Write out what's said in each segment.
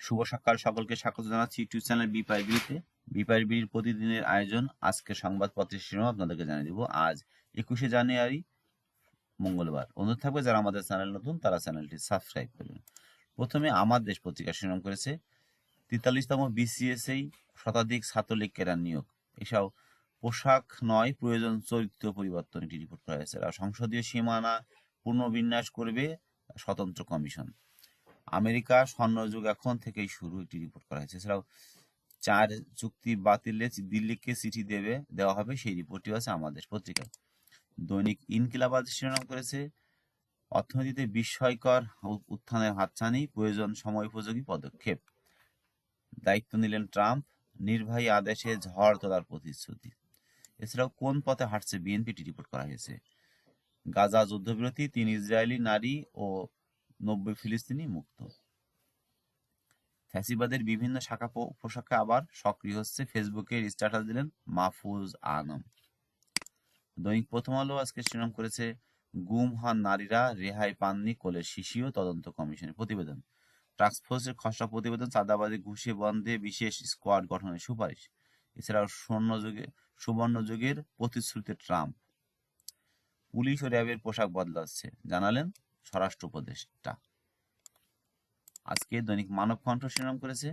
শুভ সকাল সকলকে স্বাগত জানাচ্ছি ইউটিউব চ্যানেল বিপাই বিড়িতে। বিপাই বিড়ির প্রতিদিনের আয়োজন আজকে সংবাদপত্রের শিরোনাম আপনাদেরকে জানিয়ে দিব। আজ একুশে জানুয়ারি, মঙ্গলবার। অনুরোধ থাকবে যারা আমাদের চ্যানেল নতুন, তারা চ্যানেলটি সাবস্ক্রাইব করবেন। প্রথমে আমার দেশ পত্রিকা শিরোনাম করেছে, তেতাল্লিশতম বিসিএসএই শতাধিক ছাত্রলীগ কেরার নিয়োগ। এসব পোশাক নয়, প্রয়োজন চরিত্র পরিবর্তন, একটি রিপোর্ট করা হয়েছে। আর সংসদীয় সীমানা পুনর্বিন্যাস করবে, স্বতন্ত্র কমিশন। আমেরিকা স্বর্ণযুগ এখন থেকেই শুরু একটি রিপোর্ট করা হয়েছে। এছাড়াও চার চুক্তি বাতিলে দিল্লিকে চিঠি দেবে, দেওয়া হবে, সেই রিপোর্টটিও আছে আমাদের পত্রিকায়। দৈনিক ইনকিলাবাদ শিরোনাম করেছে, অর্থনীতিতে বিস্ময়কর উত্থানের হাতছানি, প্রয়োজন, সময় উপযোগী পদক্ষেপ। দায়িত্ব নিলেন ট্রাম্প, নির্বাহী আদেশে ঝড় তোলার প্রতিশ্রুতি। এছাড়াও কোন পথে হাঁটছে বিএনপিটি রিপোর্ট করা হয়েছে। গাজা যুদ্ধবিরতি, তিন ইসরায়েলি নারী ও নব্বই ফিলিস্তিনি মুক্ত। ফ্যাসিবাদের বিভিন্ন শাখা উপশাখা আবার সক্রিয় হচ্ছে ফেসবুকের স্ট্যাটাস দিলেন মাহফুজ আনম দৈনিক প্রথম আলো আজকে শিরোনাম করেছে, গুম হন নারীরা রেহাই পাননি কোলের শিশিও তদন্ত কমিশনের প্রতিবেদন। টাস্কফোর্সের খসড়া প্রতিবেদন চাঁদাবাজি, ঘুষে বন্ধে বিশেষ স্কোয়াড গঠনের সুপারিশ। এছাড়াও স্বর্ণ যুগে, সুবর্ণ যুগের প্রতিশ্রুতি ট্রাম্প। পুলিশ ও র্যাবের পোশাক বদলাচ্ছে, জানালেন স্বরাষ্ট্র উপদেষ্টা। আজকে দৈনিক মানব কণ্ঠ শিরোনাম করেছে,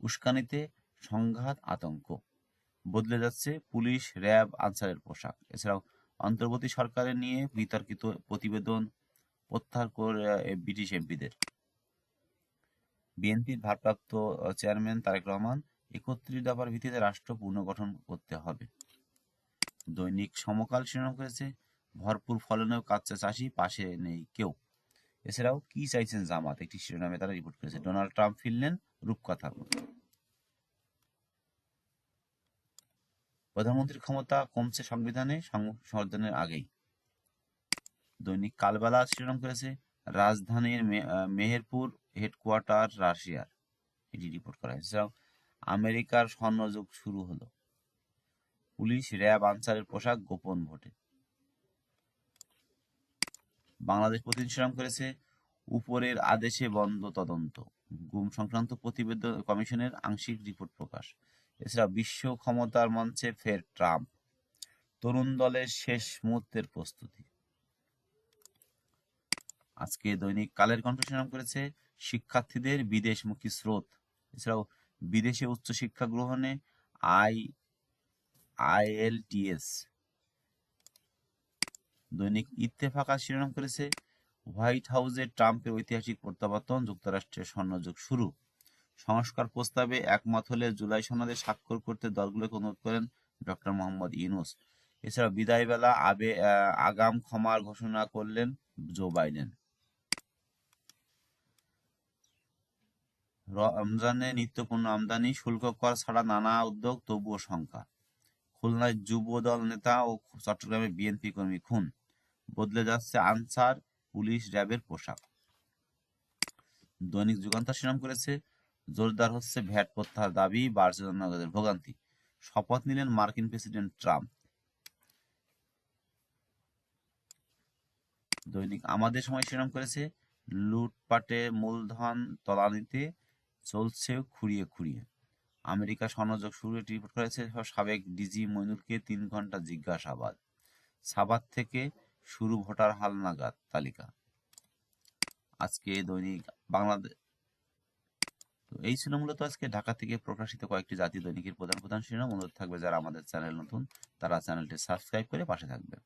উস্কানিতে সংঘাত, আতঙ্ক। বদলে যাচ্ছে পুলিশ, র্যাব, আনসারের পোশাক। এছাড়াও অন্তর্বর্তী সরকারের নিয়ে বিতর্কিত প্রতিবেদন প্রত্যাহার করে ব্রিটিশ এমপিদের। বিএনপির ভারপ্রাপ্ত চেয়ারম্যান তারেক রহমান একত্রিশ দফার ভিত্তিতে রাষ্ট্র পুনর্গঠন করতে হবে। দৈনিক সমকাল শিরোনাম করেছে, ভরপুর ফলনেও কাচ্চা চাষি, পাশে নেই কেউ। এছাড়াও কি চাইছেন জামাত? একটি শিরোনামে তারা রিপোর্ট করেছে, ডোনাল্ড ট্রাম্প ফিরলেন রূপকথার মতো প্রধানমন্ত্রীর ক্ষমতা কমছে সংবিধানে সংশোধনের আগেই। দৈনিক কালবেলা শিরোনাম করেছে, রাজধানীর মেহেরপুর হেডকোয়ার্টার রাশিয়ার। এটি রিপোর্ট করা হয়েছে। আমেরিকার স্বর্ণযুগ শুরু হলো। পুলিশ র্যাব আনসারের পোশাক গোপন ভোটে। বাংলাদেশ প্রতিদিন শিরোনাম করেছে উপরের আদেশে বন্ধ তদন্ত। গুম সংক্রান্ত প্রতিবেদন কমিশনের আংশিক রিপোর্ট প্রকাশ। এছাড়া বিশ্ব ক্ষমতার মঞ্চে ফের ট্রাম্প। তরুণ দলের শেষ মুহূর্তের প্রস্তুতি। আজকে দৈনিক কালের কণ্ঠ শিরোনাম করেছে শিক্ষার্থীদের বিদেশমুখী স্রোত। এছাড়াও বিদেশে উচ্চশিক্ষা গ্রহণে আই, আইএলটিএস দৈনিক ইত্তেফাকা শিরোনাম করেছে হোয়াইট হাউসে ট্রাম্পের ঐতিহাসিক প্রত্যাবর্তন, যুক্তরাষ্ট্রের স্বর্ণযুগ শুরু। সংস্কার প্রস্তাবে একমত হলে জুলাই সনদে স্বাক্ষর করতে দলগুলোকে অনুরোধ করেন ডক্টর মোহাম্মদ ইউনুস। এছাড়া বিদায়বেলা আবে আগাম ক্ষমার ঘোষণা করলেন জো বাইডেন। রমজানে নিত্যপূর্ণ আমদানি, শুল্ক কর ছাড়া নানা উদ্যোগ, তবুও সংখ্যা খুলনায় যুব দল নেতা ও চট্টগ্রামে বিএনপি কর্মী খুন। বদলে যাচ্ছে আনসার, পুলিশ, র্যাবের পোশাক। দৈনিক যুগান্তর শিরোনাম করেছে, জোরদার হচ্ছে ভ্যাট প্রত্যাহার দাবি জনগণের ভোগান্তি। শপথ নিলেন মার্কিন প্রেসিডেন্ট ট্রাম্প। দৈনিক আমাদের সময় শিরোনাম করেছে, লুটপাটে মূলধন তলানিতে চলছে খুঁড়িয়ে খুঁড়িয়ে। আমেরিকা স্বর্ণযোগ শুরু রিপোর্ট করেছে সাবেক ডিজি মইনুলকে তিন ঘণ্টা জিজ্ঞাসাবাদ। সাবাদ থেকে শুরু ভোটার হালনাগাদ তালিকা। আজকে দৈনিক বাংলাদেশ তো এই ছিল মূলত আজকে ঢাকা থেকে প্রকাশিত কয়েকটি জাতীয় দৈনিকের প্রধান প্রধান শিরোনাম। অনুরোধ থাকবে যারা আমাদের চ্যানেল নতুন, তারা চ্যানেলটি সাবস্ক্রাইব করে পাশে থাকবে।